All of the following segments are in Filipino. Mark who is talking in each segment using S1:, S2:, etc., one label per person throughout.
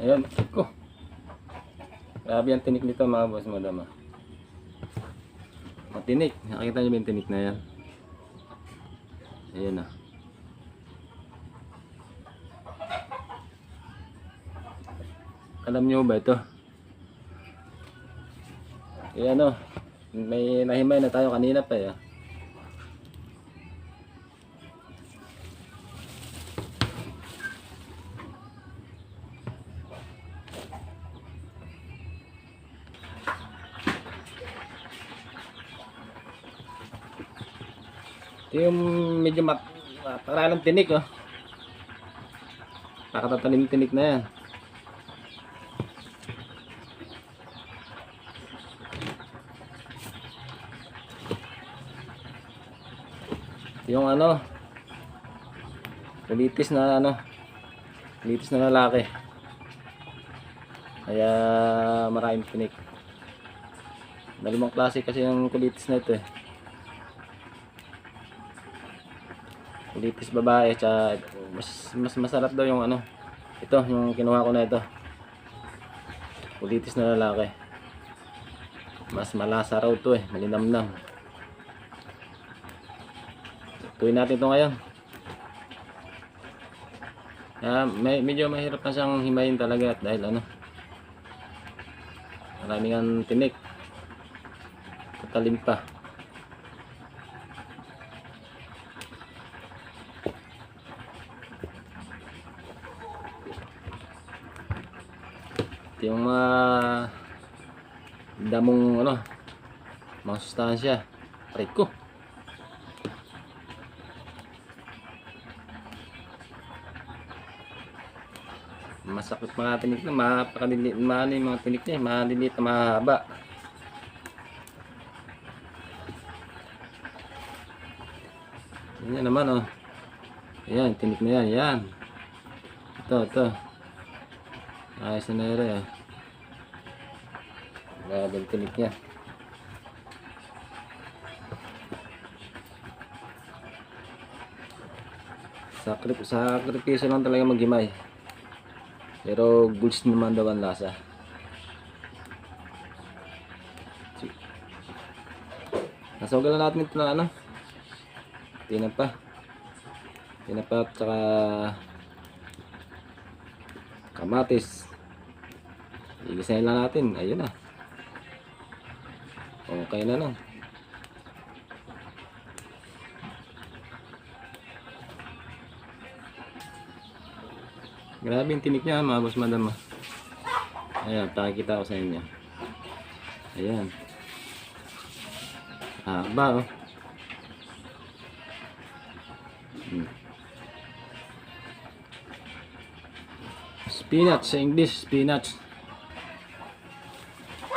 S1: Ayan, ko. Grabe ang tinik nito mga boss madam. ah. Matinik. Nakita niyo ba yung tinik na yan? Ayan ah. Alam niyo ba ito? Eh ano, may nahimay na tayo kanina pa eh. Ito yung medyo mat para ng tinik oh. Nakatatanim tinik na yan. Yung ano kulitis na ano kulitis na lalaki. Kaya maraming tinik. Dalimang klase kasi yung kulitis na ito eh. Kulitis babae tsaka mas, mas masarap daw yung ano ito yung kinuha ko na ito. Kulitis na lalaki. Mas malasa raw to eh malinamnam. Tuwin natin ito ngayon. Ah, may, medyo mahirap na siyang himayin talaga at dahil ano maraming ang tinik. Katalim pa yung mga damong ano, mga sustansya. Aray ko. Masakit mga tinik na, mapakalilit, maano mga tinik niya, maliliit na mahaba. Yan naman oh. Ayan, tinik na yan, yan. Ito, ito. Ayos na nere eh. Grabe ang tinik niya. Sakrip, sakripisyo lang talaga maghimay. Pero goods naman daw ang lasa. Nasogal na natin ito ng ano? Tinapa. Tinapa at saka kamatis igisahin lang natin ayun na okay na lang grabe yung tinik niya mga boss madam ah. ayan pakikita ko sa inyo ayan haba oh hmm. Spinach sa English, spinach.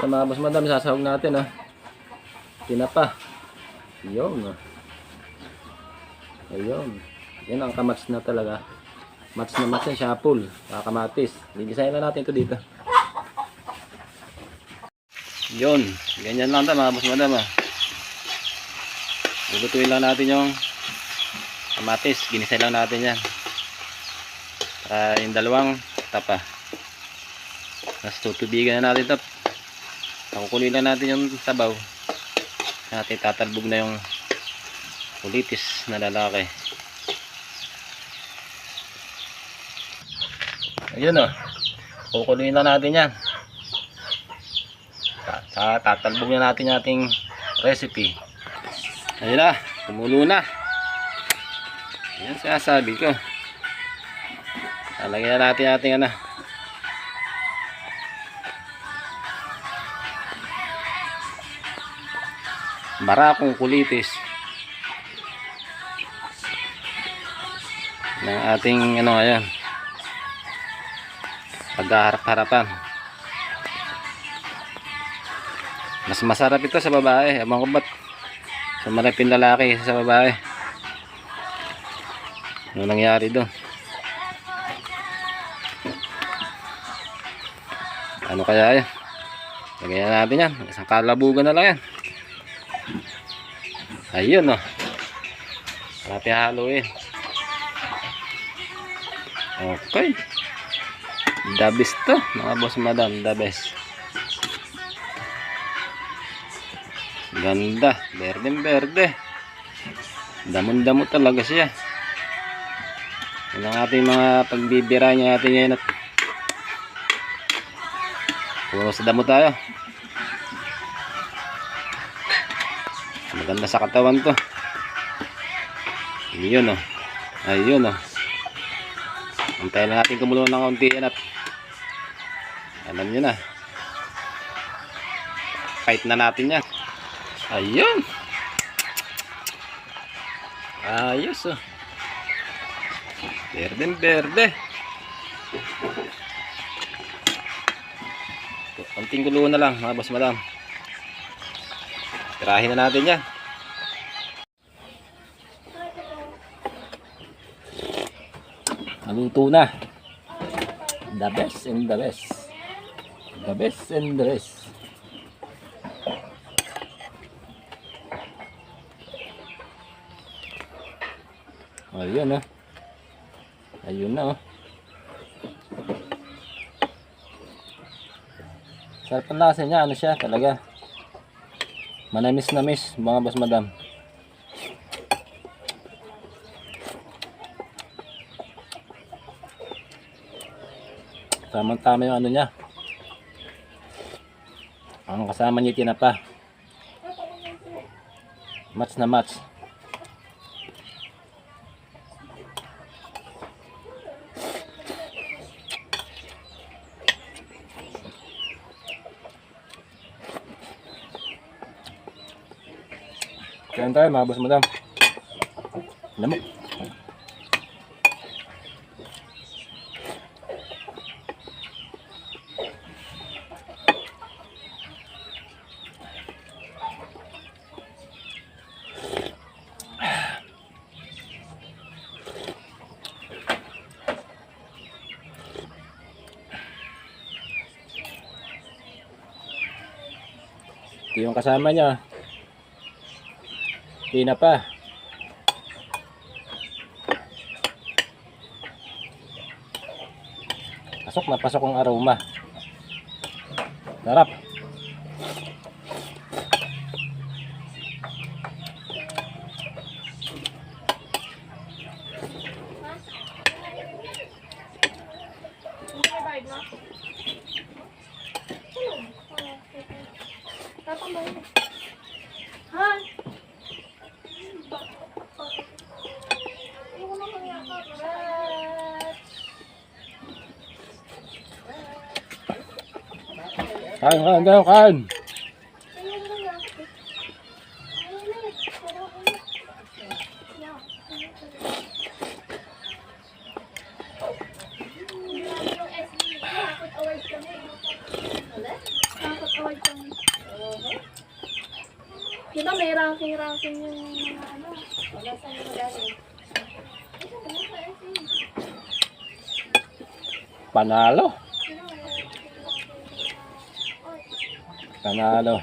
S1: Sa mga boss madam, sasahog natin ah. Tinapa. Yun ah. Ayun. Yan ang kamats na talaga. Mats na mats yan, shapul. Kakamatis. Ligisahin na natin ito dito. Yun. Ganyan lang ito mga boss madam ah. Lutuin lang natin yung kamatis. Ginisay lang natin yan. Para yung dalawang tapa. Tapos tutubigan na natin ito. Pakukuloy lang natin yung sabaw. Natin tatalbog na yung kulitis na lalaki. Ayun o. Kukuloy lang natin yan. Ta- Tatalbog na natin ating recipe. Ayun na. Kumulo na. Yan sinasabi ko. Lalagyan na natin ating ano. Barakong kulitis. ng ating ano ngayon. Pagkaharap-harapan. Mas masarap ito sa babae. Ewan ko ba't sumarap yung lalaki sa babae. Ano nangyari doon? Ano kaya yan? Lagyan natin yan. Isang kalabugan na lang yan. Ayun oh. Marami haluin. Okay. The best to, mga boss madam, the best. Ganda, berde berde. Damon-damo talaga siya. Yan ang ating mga pagbibira niya natin ngayon puro sa damo tayo. Maganda sa katawan to. Yun oh. Ayun oh. Antayin na natin kumulo ng kaunti yan at alam nyo na. Kahit na natin yan. Ayun. Ayos oh. Berde berde. Konting gulo na lang boss madam. Tirahin na natin yan. Naluto na. The best and the best. The best and the best. Ayun oh. Ayun na oh. Sarap ang lasa niya. Ano siya talaga. Manamis na miss mga boss madam. Tamang tama yung ano niya. Ang kasama niya tinapa. Match na match. Kaya tayo mga boss madam. Lamok. Ito yung kasama niya. Tina pa. Pasok na pasok ang aroma. Sarap. Kain, kain, kain, kain.
S2: Di ba may ranking-ranking yung mga ano? Wala sa mga dali.
S1: Panalo. Panalo.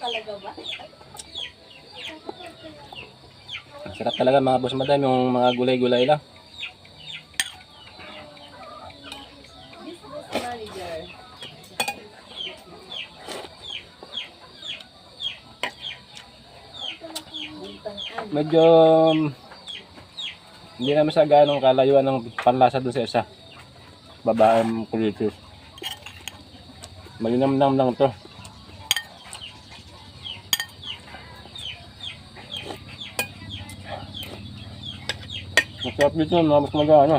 S2: Talaga ba?
S1: Sarap talaga mga boss madam yung mga gulay-gulay lang. Medyo um, hindi naman sa ganong kalayuan ng panlasa doon sa isa. Babaeng kulitis. Malinamnam lang to. Masarap dito, mas maga, ano.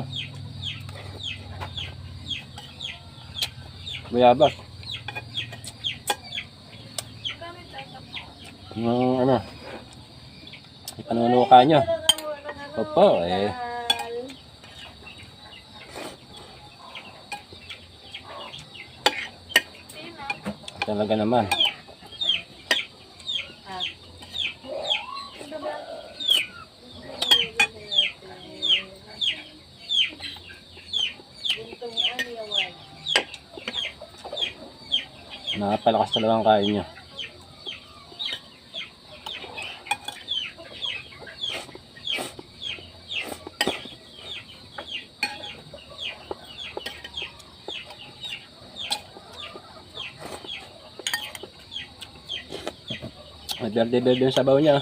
S1: Mayabas. Yung ano, Panunuka nyo. Opo, eh. Talaga naman.
S2: Napalakas talaga ang kain nyo. May berde-berde yung sabaw niya.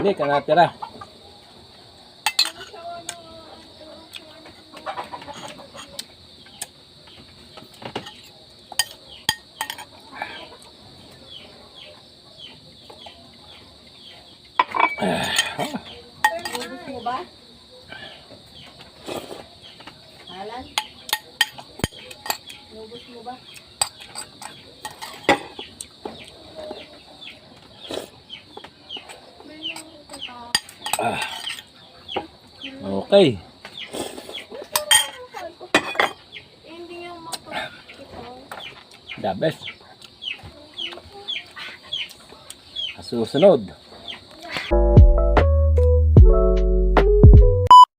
S1: Hindi
S2: ka natira.
S3: Ubus mo ba? Ah.
S2: Okay. The best. Susunod.